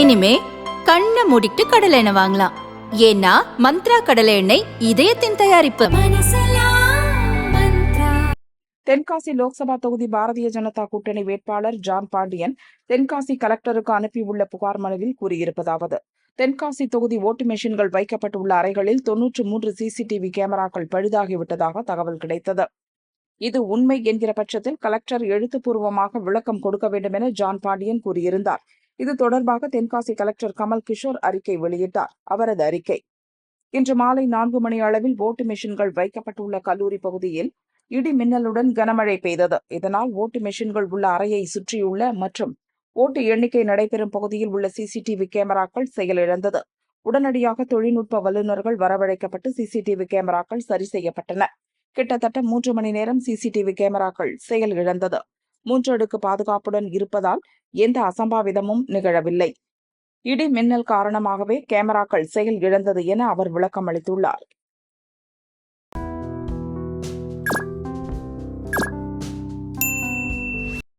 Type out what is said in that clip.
இனிமே கண்ணை மூடிட்டு கடலை எண்ணெய் வாங்கலாம். ஏன்னா மந்த்ரா கடலை எண்ணெய் இதயத்தின் தயாரிப்பு. தென்காசி லோக்சபா தொகுதி பாரதிய ஜனதா கூட்டணி வேட்பாளர் ஜான் பாண்டியன் தென்காசி கலெக்டருக்கு அனுப்பியுள்ள புகார் மனுவில் கூறியிருப்பதாவது தென்காசி தொகுதி ஓட்டு மெஷின்கள் வைக்கப்பட்டுள்ள அறைகளில் தொன்னூற்று மூன்று சிசிடிவி கேமராக்கள் பழுதாகிவிட்டதாக தகவல் கிடைத்தது. இது உண்மை என்கிற பட்சத்தில் கலெக்டர் எழுத்துப்பூர்வமாக விளக்கம் கொடுக்க வேண்டும் என ஜான் பாண்டியன் கூறியிருந்தார். இது தொடர்பாக தென்காசி கலெக்டர் கமல் கிஷோர் அறிக்கை வெளியிட்டார். அவரது அறிக்கை. இன்று மாலை நான்கு மணி அளவில் ஓட்டு மிஷின்கள் வைக்கப்பட்டுள்ள கல்லூரி பகுதியில் இடி மின்னலுடன் கனமழை பெய்தது. இதனால் ஓட்டு மெஷின்கள் உள்ள அறையை சுற்றியுள்ள மற்றும் ஓட்டு எண்ணிக்கை நடைபெறும் பகுதியில் உள்ள சிசிடிவி கேமராக்கள் செயலிழந்தது. உடனடியாக தொழில்நுட்ப வல்லுநர்கள் வரவழைக்கப்பட்டு சிசிடிவி கேமராக்கள் சரி செய்யப்பட்டன. கிட்டத்தட்ட மூன்று மணி நேரம் சிசிடிவி கேமராக்கள் செயலிழந்தது. மூன்று அடுக்கு பாதுகாப்புடன் இருப்பதால் எந்த அசம்பாவிதமும் நிகழவில்லை. இடி மின்னல் காரணமாகவே கேமராக்கள் செயல் இழந்தது என அவர் விளக்கம் அளித்துள்ளார்